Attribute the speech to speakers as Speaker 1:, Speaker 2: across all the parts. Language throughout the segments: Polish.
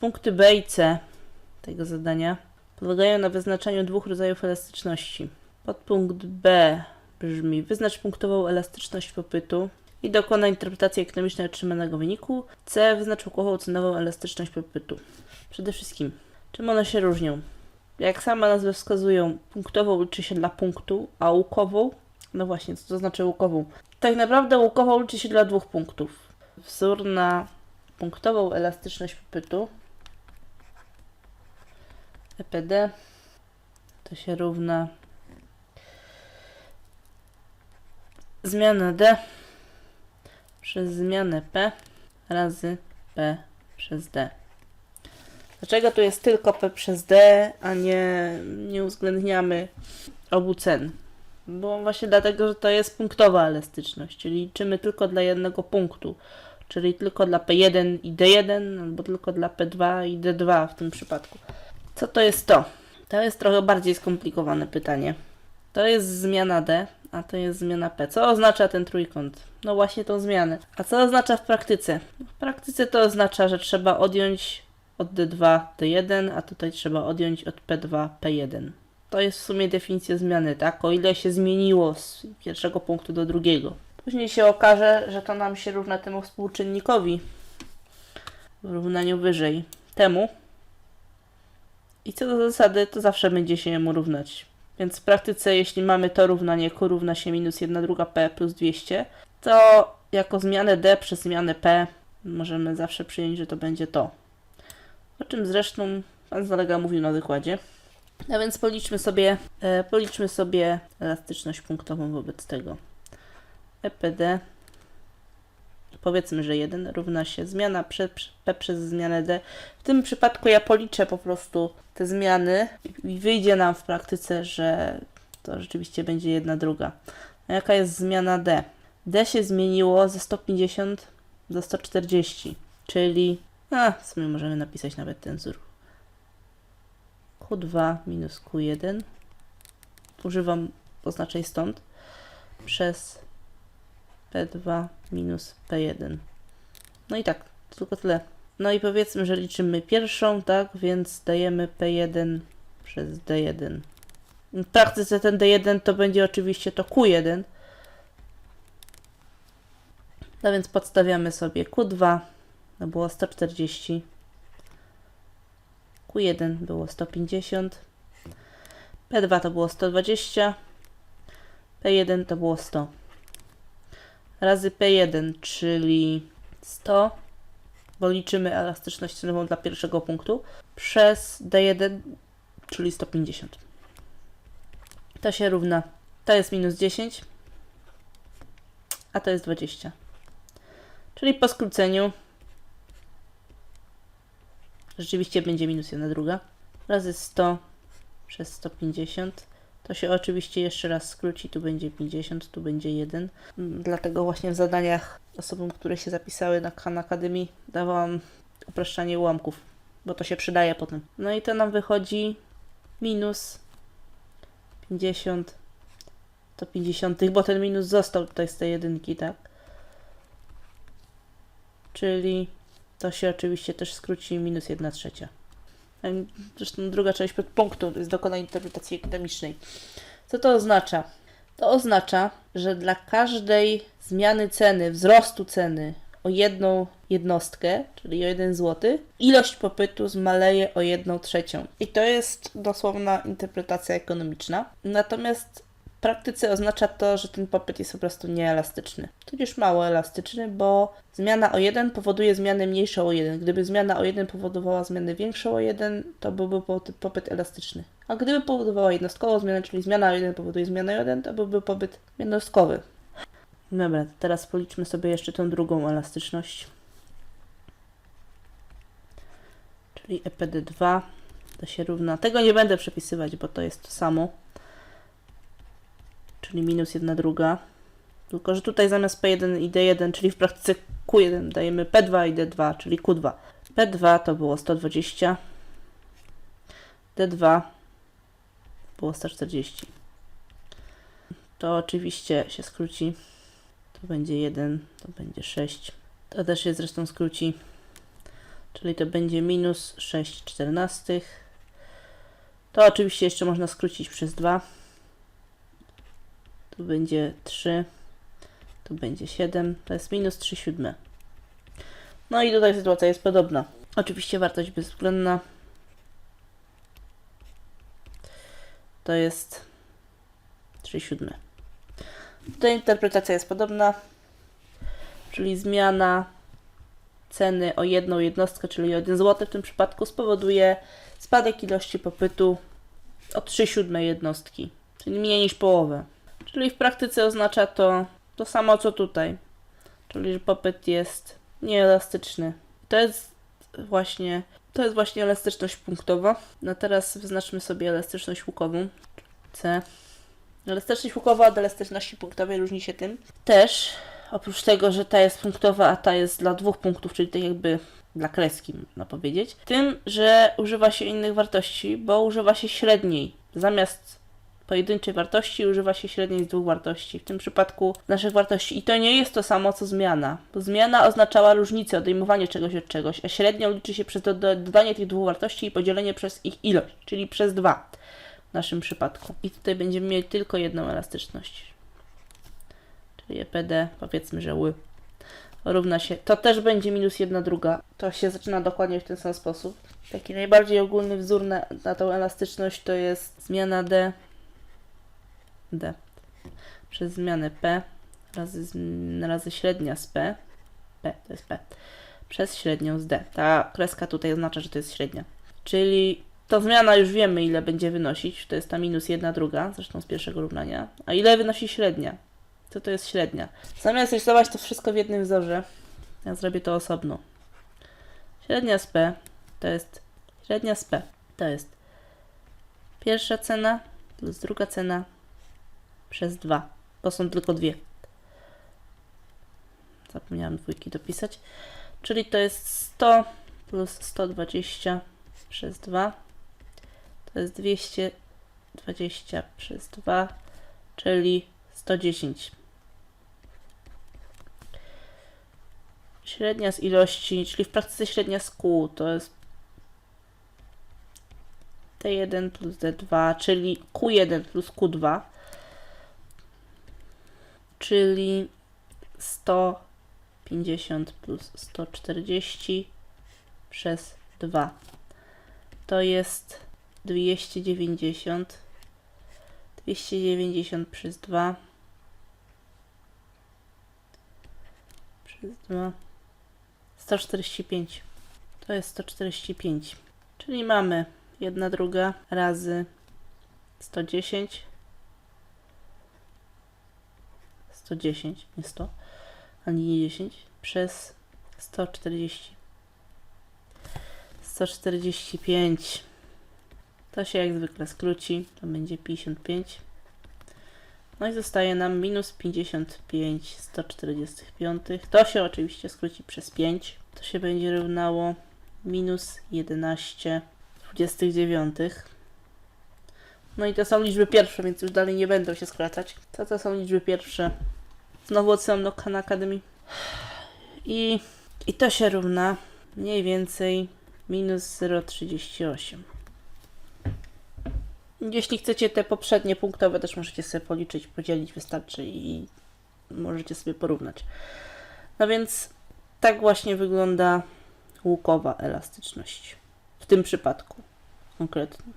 Speaker 1: Punkty B i C tego zadania polegają na wyznaczaniu dwóch rodzajów elastyczności. Podpunkt B brzmi wyznacz punktową elastyczność popytu i dokona interpretacji ekonomicznej otrzymanego wyniku. C wyznacz ukłową cenową elastyczność popytu. Przede wszystkim, czym one się różnią? Jak sama nazwy wskazują, punktową liczy się dla punktu, a łukową, no właśnie, co to znaczy łukową? Tak naprawdę łukową liczy się dla dwóch punktów. Wzór na punktową elastyczność popytu EPD to się równa zmiana D przez zmianę P razy P przez D. Dlaczego tu jest tylko P przez D, a nie, nie uwzględniamy obu cen? Bo właśnie dlatego, że to jest punktowa elastyczność, czyli liczymy tylko dla jednego punktu, czyli tylko dla P1 i D1, albo tylko dla P2 i D2 w tym przypadku. Co to jest to? To jest trochę bardziej skomplikowane pytanie. To jest zmiana D, a to jest zmiana P. Co oznacza ten trójkąt? No właśnie tą zmianę. A co oznacza w praktyce? W praktyce to oznacza, że trzeba odjąć od D2 D1, a tutaj trzeba odjąć od P2 P1. To jest w sumie definicja zmiany, tak? O ile się zmieniło z pierwszego punktu do drugiego. Później się okaże, że to nam się równa temu współczynnikowi w równaniu wyżej. Temu. I co do zasady, to zawsze będzie się jemu równać. Więc w praktyce, jeśli mamy to równanie Q równa się minus 1 druga P plus 200, to jako zmianę D przez zmianę P możemy zawsze przyjąć, że to będzie to. O czym zresztą pan Zalega mówił na wykładzie. A więc policzmy sobie, e, policzmy sobie elastyczność punktową wobec tego. EPD powiedzmy, że 1 równa się zmiana prze- P przez zmianę D. W tym przypadku ja policzę po prostu te zmiany i wyjdzie nam w praktyce, że to rzeczywiście będzie jedna druga. A jaka jest zmiana D? D się zmieniło ze 150 do 140, czyli a, w sumie możemy napisać nawet ten wzór. Q2 minus Q1 używam oznaczeń stąd przez P2 minus P1. No i tak, tylko tyle. No i powiedzmy, że liczymy pierwszą, tak, więc dajemy P1 przez D1. W praktyce ten D1 to będzie oczywiście to Q1. No więc podstawiamy sobie Q2, to było 140. Q1 było 150. P2 to było 120. P1 to było 100 razy P1, czyli 100, bo liczymy elastyczność cenową dla pierwszego punktu, przez D1, czyli 150. To się równa, to jest minus 10, a to jest 20. Czyli po skróceniu rzeczywiście będzie minus 1 druga razy 100 przez 150 to się oczywiście jeszcze raz skróci, tu będzie 50, tu będzie 1. Mm, Dlatego właśnie w zadaniach osobom, które się zapisały na Khan Academy dawałam upraszczanie ułamków, bo to się przydaje potem. No i to nam wychodzi minus 50 to 50, bo ten minus został tutaj z tej jedynki, tak? Czyli to się oczywiście też skróci minus 1 trzecia. Zresztą druga część podpunktu jest dokonanie interpretacji akademicznej. Co to oznacza? To oznacza, że dla każdej zmiany ceny, wzrostu ceny o jedną jednostkę, czyli o 1 zł, ilość popytu zmaleje o 1 trzecią. I to jest dosłowna interpretacja ekonomiczna. Natomiast w praktyce oznacza to, że ten popyt jest po prostu nieelastyczny. Tudzież mało elastyczny, bo zmiana o 1 powoduje zmianę mniejszą o 1. Gdyby zmiana o 1 powodowała zmianę większą o 1, to byłby po- popyt elastyczny. A gdyby powodowała jednostkową zmianę, czyli zmiana o 1 powoduje zmianę o 1, to byłby popyt jednostkowy. Dobra, to teraz policzmy sobie jeszcze tą drugą elastyczność. Czyli E EPD2 to się równa. Tego nie będę przepisywać, bo to jest to samo czyli minus 1 druga. Tylko, że tutaj zamiast P1 i D1, czyli w praktyce Q1 dajemy P2 i D2, czyli Q2. P2 to było 120, D2 było 140. To oczywiście się skróci. To będzie 1, to będzie 6. To też się zresztą skróci. czyli to będzie minus 6 czternastych. To oczywiście jeszcze można skrócić przez 2. Tu będzie 3. Tu będzie 7. To jest minus 3 siódme. No i tutaj sytuacja jest podobna. Oczywiście wartość bezwzględna to jest 3 siódme. Tutaj interpretacja jest podobna, czyli zmiana ceny o jedną jednostkę, czyli o 1 zł w tym przypadku spowoduje spadek ilości popytu o 3 siódme jednostki, czyli mniej niż połowę. Czyli w praktyce oznacza to to samo co tutaj, czyli że popyt jest nieelastyczny. To jest właśnie to jest właśnie elastyczność punktowa. No teraz wyznaczmy sobie elastyczność łukową. C. Elastyczność łukowa od elastyczności punktowej różni się tym. Też, oprócz tego, że ta jest punktowa, a ta jest dla dwóch punktów, czyli tak jakby dla kreski, można powiedzieć. Tym, że używa się innych wartości, bo używa się średniej. Zamiast pojedynczej wartości używa się średniej z dwóch wartości. W tym przypadku naszych wartości. I to nie jest to samo co zmiana, bo zmiana oznaczała różnicę, odejmowanie czegoś od czegoś, a średnią liczy się przez do, do, dodanie tych dwóch wartości i podzielenie przez ich ilość, czyli przez dwa w naszym przypadku. I tutaj będziemy mieli tylko jedną elastyczność. Czyli EPD, powiedzmy, że ły. Równa się. To też będzie minus jedna druga. To się zaczyna dokładnie w ten sam sposób. Taki najbardziej ogólny wzór na, na tą elastyczność to jest zmiana D D przez zmianę P razy, razy średnia z P, P to jest P, przez średnią z D. Ta kreska tutaj oznacza, że to jest średnia. Czyli to zmiana już wiemy, ile będzie wynosić. To jest ta minus jedna druga, zresztą z pierwszego równania. A ile wynosi średnia? Co to jest średnia? Zamiast rysować to wszystko w jednym wzorze, ja zrobię to osobno. Średnia z P to jest średnia z P. To jest pierwsza cena plus druga cena przez 2, bo są tylko dwie. Zapomniałam dwójki dopisać. Czyli to jest 100 plus 120 przez 2. To jest 220 przez 2, czyli 110. Średnia z ilości, czyli w praktyce średnia z kół, to jest T1 plus D2, czyli Q1 plus Q2 czyli 150 plus 140 przez 2. To jest 290. 290 przez 2 przez 2 145. To jest 145. Czyli mamy 1 druga razy 110 110, nie 100, ani nie 10, przez 140. 145. To się jak zwykle skróci, to będzie 55. No i zostaje nam minus 55 145. To się oczywiście skróci przez 5. To się będzie równało minus 11 29. No i to są liczby pierwsze, więc już dalej nie będą się skracać. To to są liczby pierwsze. Znowu odsyłam do Khan Academy. I, I to się równa mniej więcej minus 0,38. Jeśli chcecie te poprzednie punktowe, też możecie sobie policzyć, podzielić, wystarczy i możecie sobie porównać. No więc tak właśnie wygląda łukowa elastyczność. W tym przypadku konkretnie.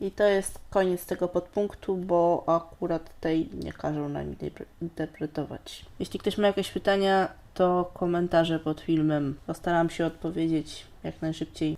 Speaker 1: I to jest koniec tego podpunktu, bo akurat tej nie każą nam interpre- interpretować. Jeśli ktoś ma jakieś pytania, to komentarze pod filmem. Postaram się odpowiedzieć jak najszybciej.